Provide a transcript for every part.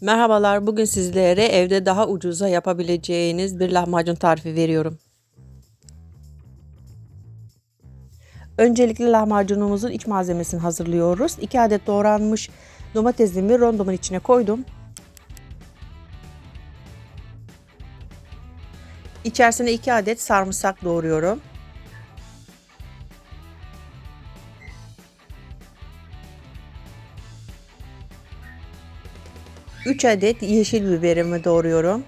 Merhabalar, bugün sizlere evde daha ucuza yapabileceğiniz bir lahmacun tarifi veriyorum. Öncelikle lahmacunumuzun iç malzemesini hazırlıyoruz. 2 adet doğranmış domatesimi rondomun içine koydum. İçerisine 2 adet sarımsak doğruyorum. 3 adet yeşil biberimi doğruyorum.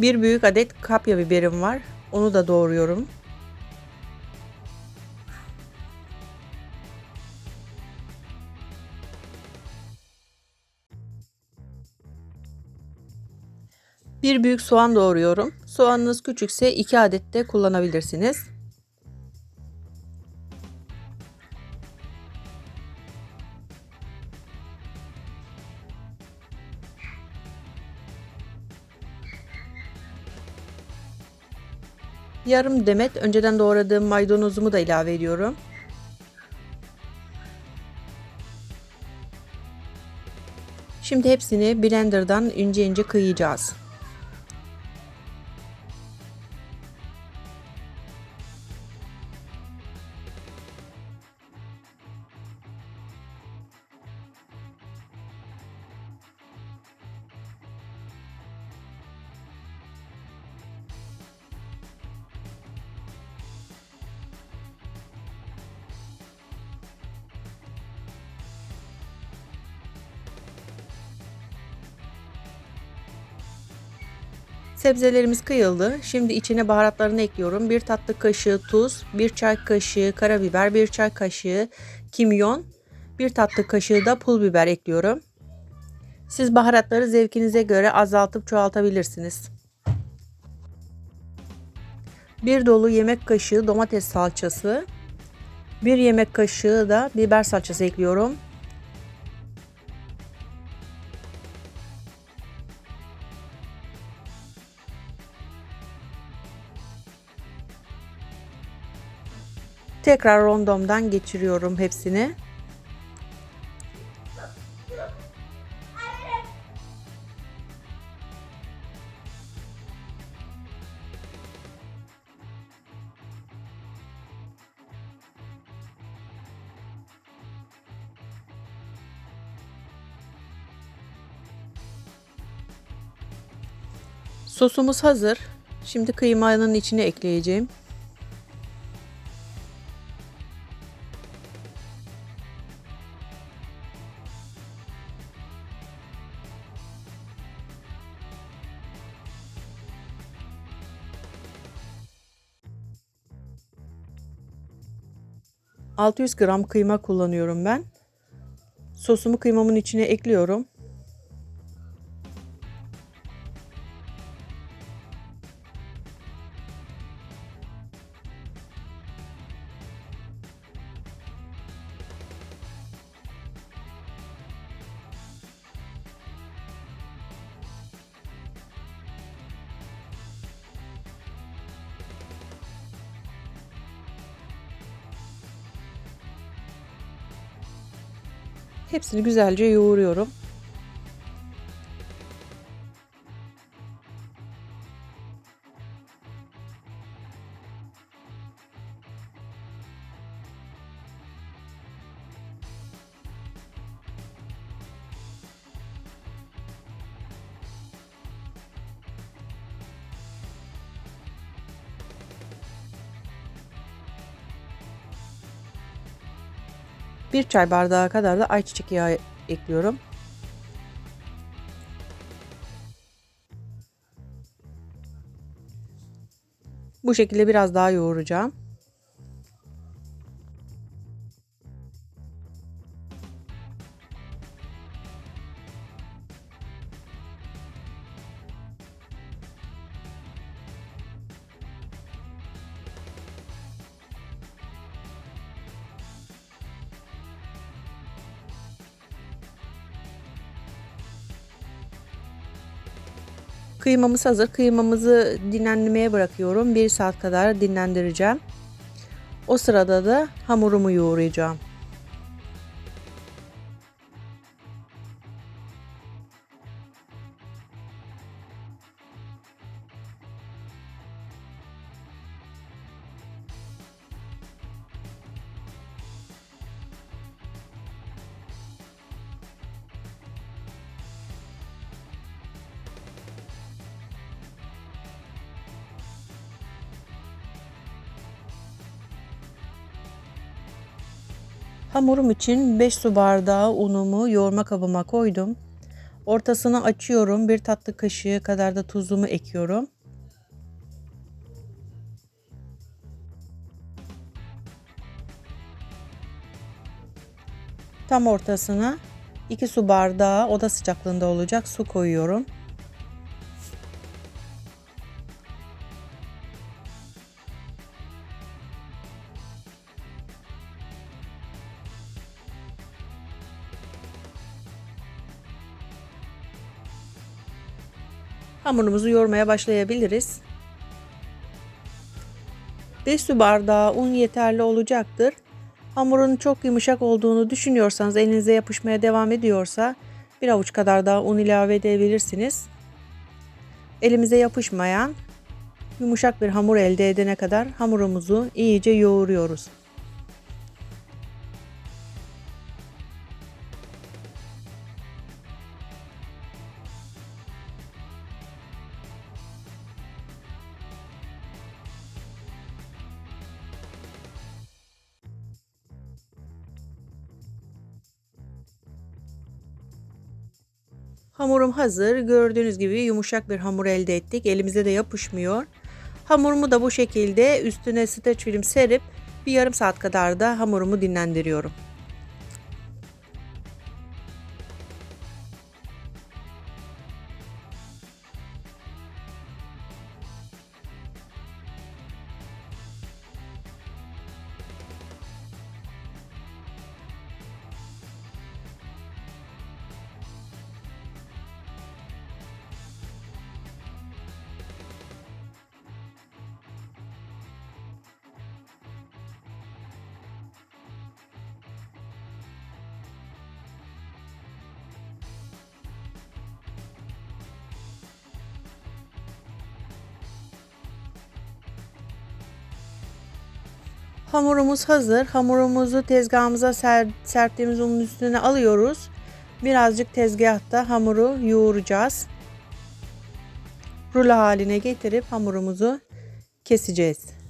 Bir büyük adet kapya biberim var. Onu da doğruyorum. Bir büyük soğan doğruyorum. Soğanınız küçükse 2 adet de kullanabilirsiniz. Yarım demet önceden doğradığım maydanozumu da ilave ediyorum. Şimdi hepsini blenderdan ince ince kıyacağız. Sebzelerimiz kıyıldı. Şimdi içine baharatlarını ekliyorum. Bir tatlı kaşığı tuz, bir çay kaşığı karabiber, bir çay kaşığı kimyon, bir tatlı kaşığı da pul biber ekliyorum. Siz baharatları zevkinize göre azaltıp çoğaltabilirsiniz. Bir dolu yemek kaşığı domates salçası, bir yemek kaşığı da biber salçası ekliyorum. Tekrar rondomdan geçiriyorum hepsini. Sosumuz hazır. Şimdi kıymanın içine ekleyeceğim. 600 gram kıyma kullanıyorum ben. Sosumu kıymamın içine ekliyorum. Hepsini güzelce yoğuruyorum. Bir çay bardağı kadar da ayçiçek yağı ekliyorum. Bu şekilde biraz daha yoğuracağım. Kıymamız hazır. Kıymamızı dinlenmeye bırakıyorum. 1 saat kadar dinlendireceğim. O sırada da hamurumu yoğuracağım. Hamurum için 5 su bardağı unumu yoğurma kabıma koydum. Ortasını açıyorum. Bir tatlı kaşığı kadar da tuzumu ekliyorum. Tam ortasına 2 su bardağı oda sıcaklığında olacak su koyuyorum. Hamurumuzu yoğurmaya başlayabiliriz. 5 su bardağı un yeterli olacaktır. Hamurun çok yumuşak olduğunu düşünüyorsanız elinize yapışmaya devam ediyorsa bir avuç kadar daha un ilave edebilirsiniz. Elimize yapışmayan yumuşak bir hamur elde edene kadar hamurumuzu iyice yoğuruyoruz. Hamurum hazır. Gördüğünüz gibi yumuşak bir hamur elde ettik. Elimize de yapışmıyor. Hamurumu da bu şekilde üstüne streç film serip bir yarım saat kadar da hamurumu dinlendiriyorum. Hamurumuz hazır. Hamurumuzu tezgahımıza ser, serptiğimiz unun üstüne alıyoruz. Birazcık tezgahta hamuru yoğuracağız. Rulo haline getirip hamurumuzu keseceğiz.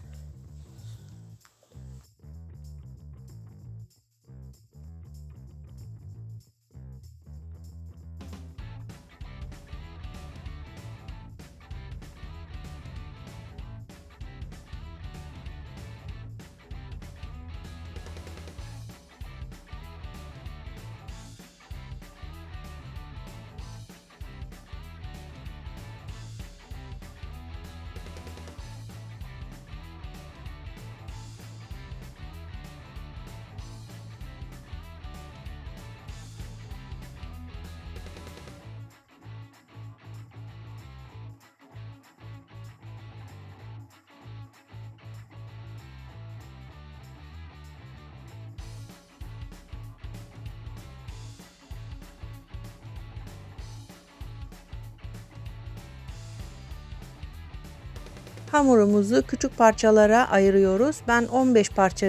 Hamurumuzu küçük parçalara ayırıyoruz. Ben 15 parça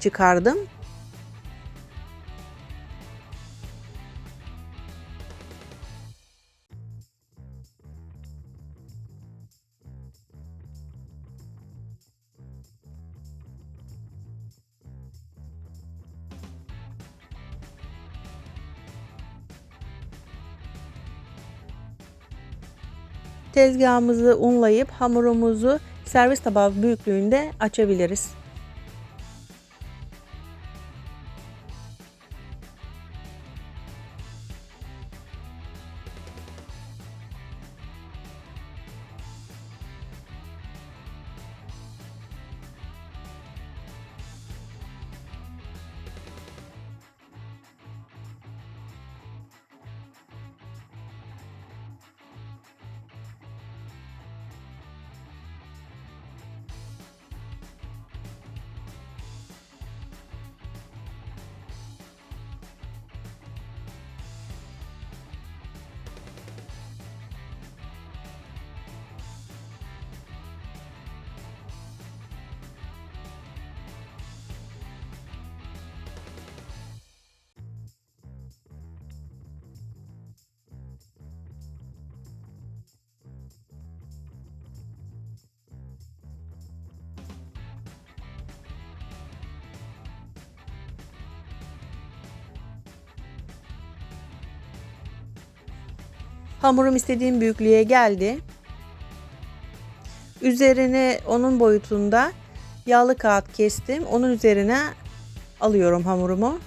çıkardım. Tezgahımızı unlayıp hamurumuzu servis tabağı büyüklüğünde açabiliriz. Hamurum istediğim büyüklüğe geldi. Üzerine onun boyutunda yağlı kağıt kestim. Onun üzerine alıyorum hamurumu.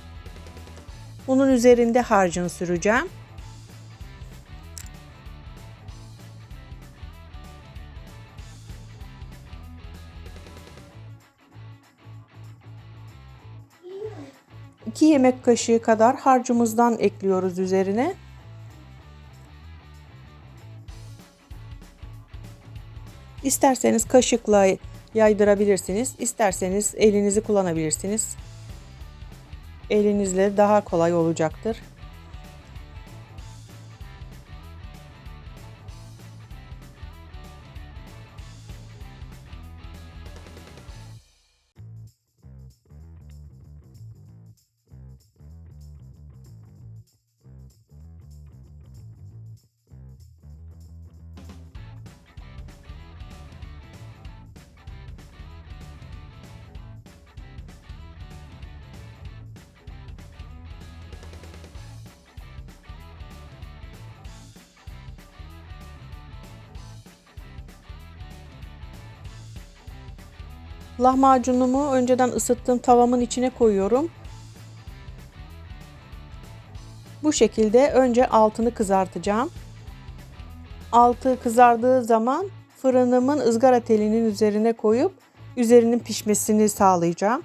Bunun üzerinde harcını süreceğim. İki yemek kaşığı kadar harcımızdan ekliyoruz üzerine. İsterseniz kaşıkla yaydırabilirsiniz. İsterseniz elinizi kullanabilirsiniz. Elinizle daha kolay olacaktır. Lahmacunumu önceden ısıttığım tavamın içine koyuyorum. Bu şekilde önce altını kızartacağım. Altı kızardığı zaman fırınımın ızgara telinin üzerine koyup üzerinin pişmesini sağlayacağım.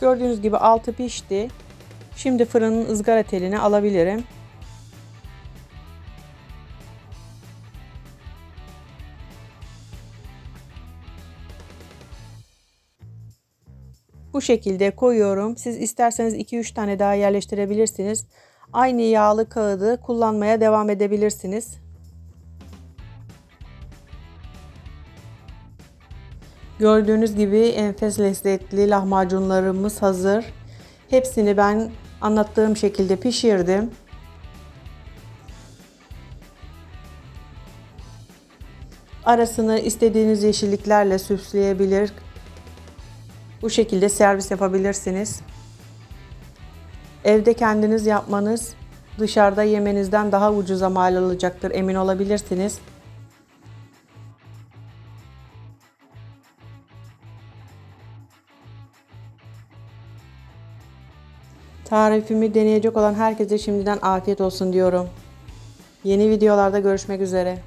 Gördüğünüz gibi altı pişti. Şimdi fırının ızgara telini alabilirim. Bu şekilde koyuyorum. Siz isterseniz 2-3 tane daha yerleştirebilirsiniz. Aynı yağlı kağıdı kullanmaya devam edebilirsiniz. Gördüğünüz gibi enfes lezzetli lahmacunlarımız hazır. Hepsini ben anlattığım şekilde pişirdim. Arasını istediğiniz yeşilliklerle süsleyebilir. Bu şekilde servis yapabilirsiniz. Evde kendiniz yapmanız dışarıda yemenizden daha ucuza mal olacaktır emin olabilirsiniz. Tarifimi deneyecek olan herkese şimdiden afiyet olsun diyorum. Yeni videolarda görüşmek üzere.